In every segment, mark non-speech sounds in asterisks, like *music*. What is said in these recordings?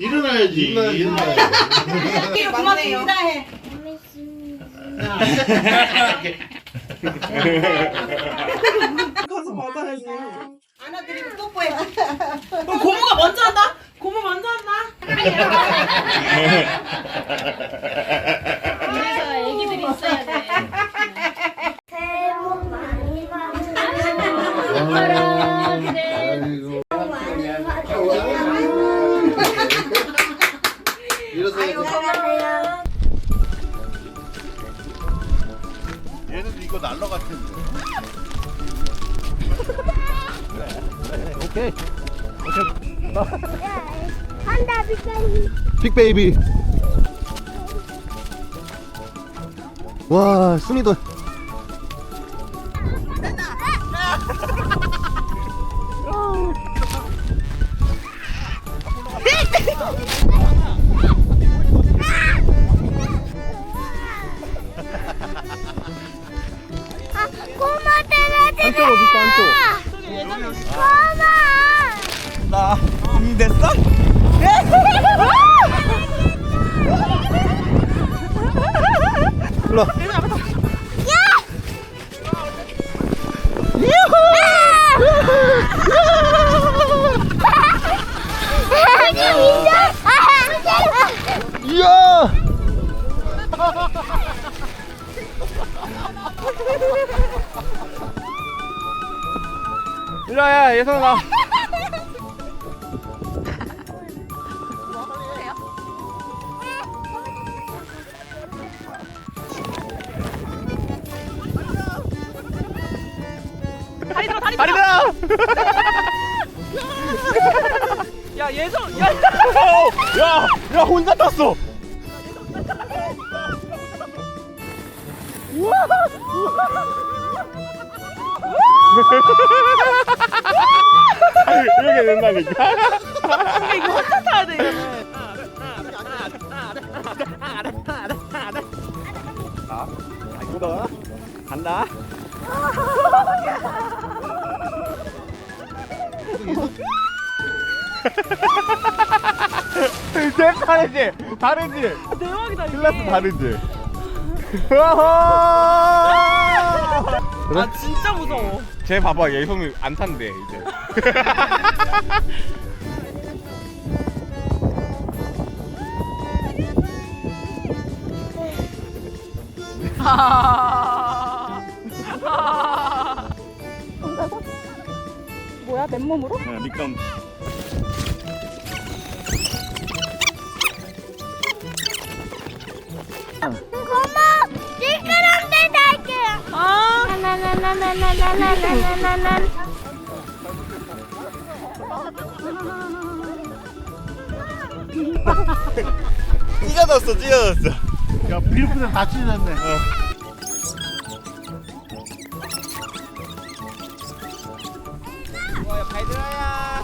일어나야지. 일어나야지. 일어나야지. *laughs* 고맙습니다 해. *laughs* 가서 받아야지. 안아드리고 뽀뽀해. 그럼 고모가 먼저 한다? 고모 먼저 한다? *laughs* 그래서 애기들이 있어야 돼. 새해 복 많이 받으세요. 날라갔는데. 오케이. 한다 비까지. 빅베이비. 와, 순이도. 이야! 일로 와야 예선아 나. 다리 들어 다리 들어 야 예성 야 야! 야 혼자 탔어 된다니까 *laughs* 이거 혼자 타야 돼 이거는 자 이거다 간다 쟤 다르지? 다르지? 대박이다 이게 클래스 다르지? *laughs* 아 진짜 무서워. 쟤 봐봐 예성이 안 탄대 이제. 뭐야 맨몸으로? 어, 미끄 나나나나나나나나나나. 찢어졌어 찢어졌어 야, 빌리프는 다 찢어졌네. 좋아요 발 들어야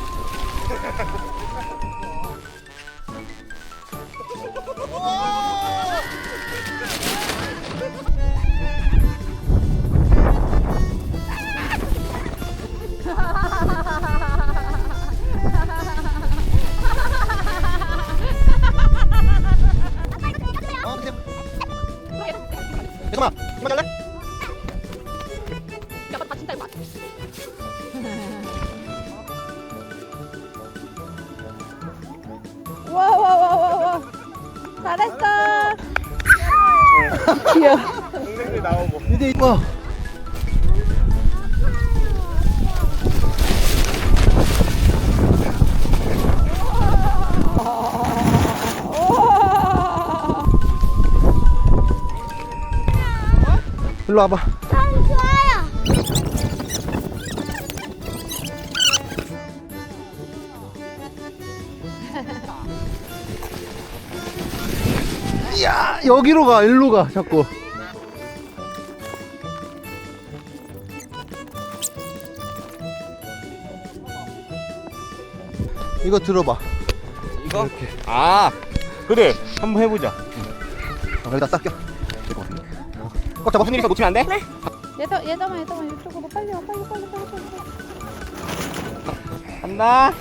동생들 나오고. 이제 이뻐. 일로 와봐. 야 여기로 가, 일로 가, 자꾸. 이거 들어봐. 이거? 이렇게. 아 그래 한번 해보자 어, 여기다 싹 껴. 꽉 잡아. 있어 놓치면 안 돼? 얘도 얘도만 얘도만 이쪽으로 빨리 와 빨리 빨리 빨리 빨리. 간다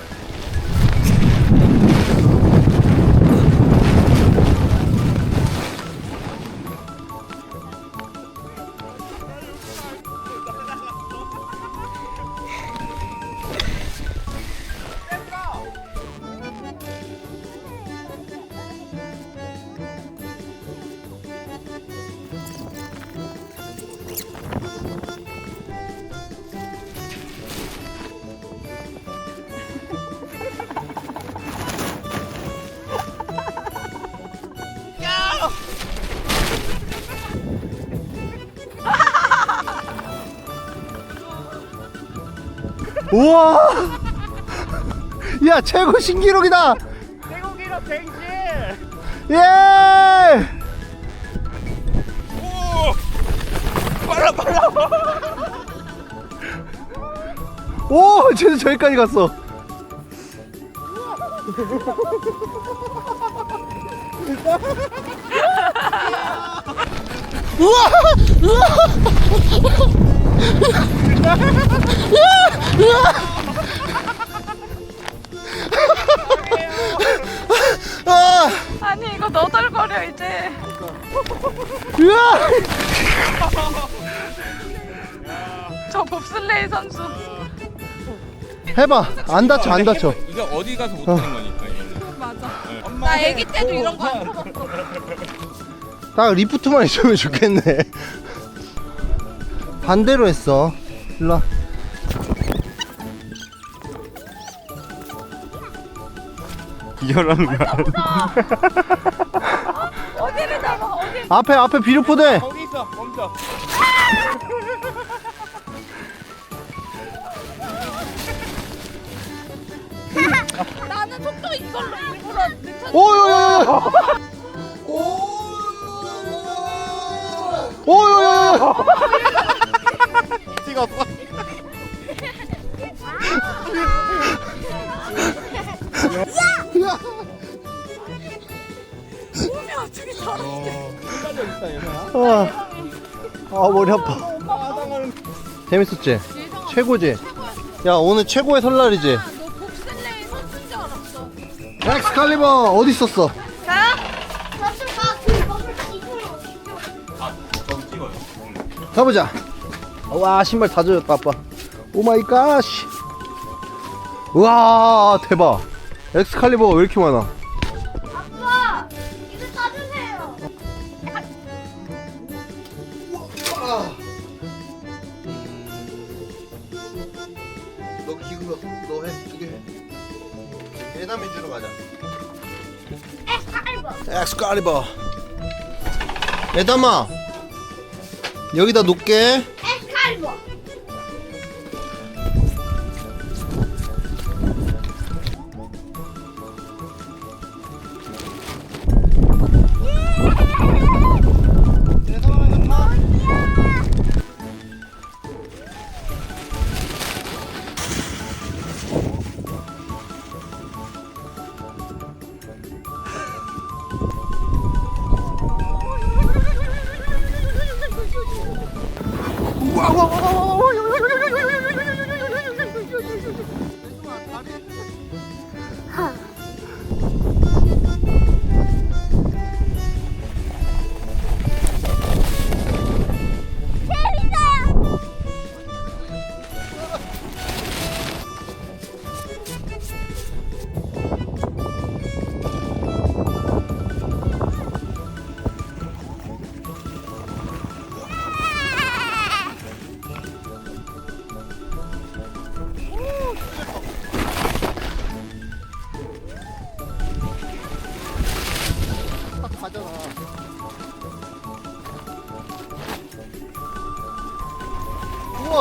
우와 *laughs* 야 최고 신기록이다 최고 기록 갱신. 예 오. 빨라 빨라. 오, 쟤도 저기까지 갔어. 아, 아니 이거 너덜거려 이제. 으아! 저 봅슬레이 선수. 해봐. 안 다쳐, 안 다쳐. 이게 어디 가서 못하는 거니까. 이거는. 맞아. 엄마 나 해. 아기 때도 이런 거안 해봤어. 딱 리프트만 있으면 좋겠네. 반대로 했어. 일로 와. 이거라는 거. *laughs* 어디를 잡아 어디? 앞에, 앞에 비료포대. 거기 있어. 멈춰. *laughs* 나는 속도 이걸로 일부러 늦춰. 오요요요! 오요요 요! 찍었어. 아, 아 머리 아파. 재밌었지? 최고지? 야 오늘 최고의 설날이지? 너 봅슬레이 선수인 줄 알았어. 엑스칼리버 어디 있었어? 가보자. 와 신발 다 젖었다 아빠. 오 마이 갓. 우와 대박. 엑스칼리버가 왜 이렇게 많아? 아빠 이거 사주세요 너 기울여. 너 해. 두개 해. 대남 위주로 가자. 에스칼버 엑스칼리버. 에담아. 여기다 놓게. 에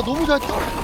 너무 잘 타.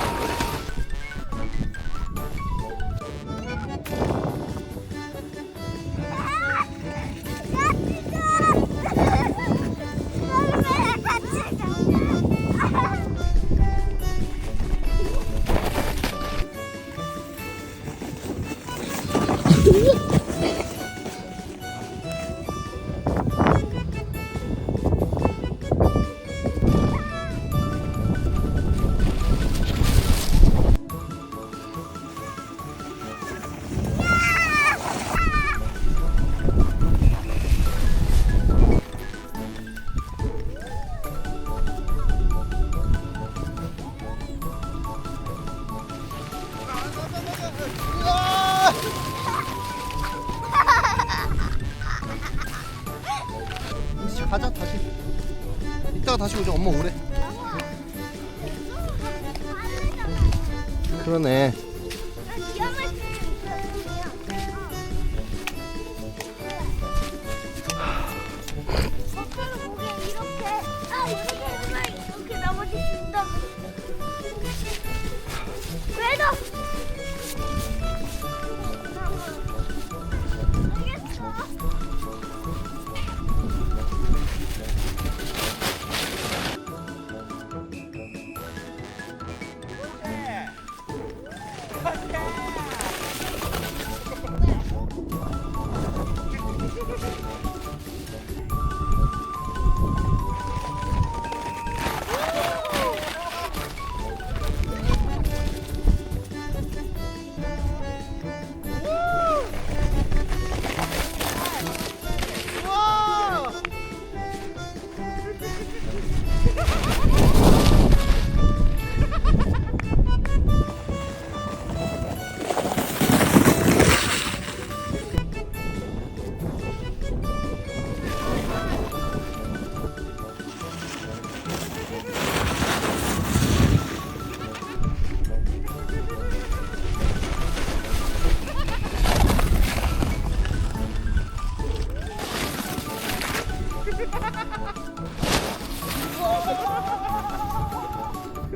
podcast.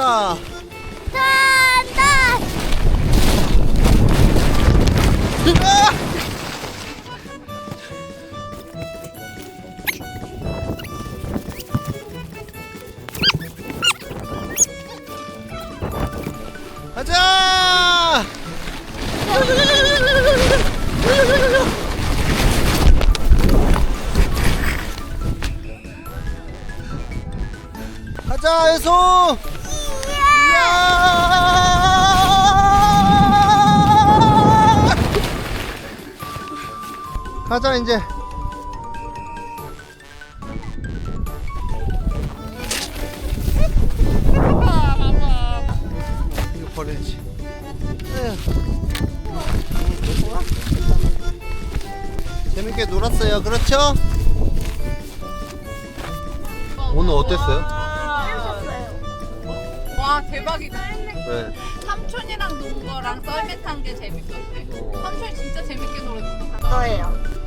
간다. 간다. 가자! 가자, 예소! 가자, 이제. 이거 버려야지. 재밌게 놀았어요. 그렇죠? 오늘 어땠어요? 와 대박이다. 네. 삼촌이랑 논 거랑 썰매 탄 게 재밌었대. 삼촌 진짜 재밌게 놀았어. 거예요.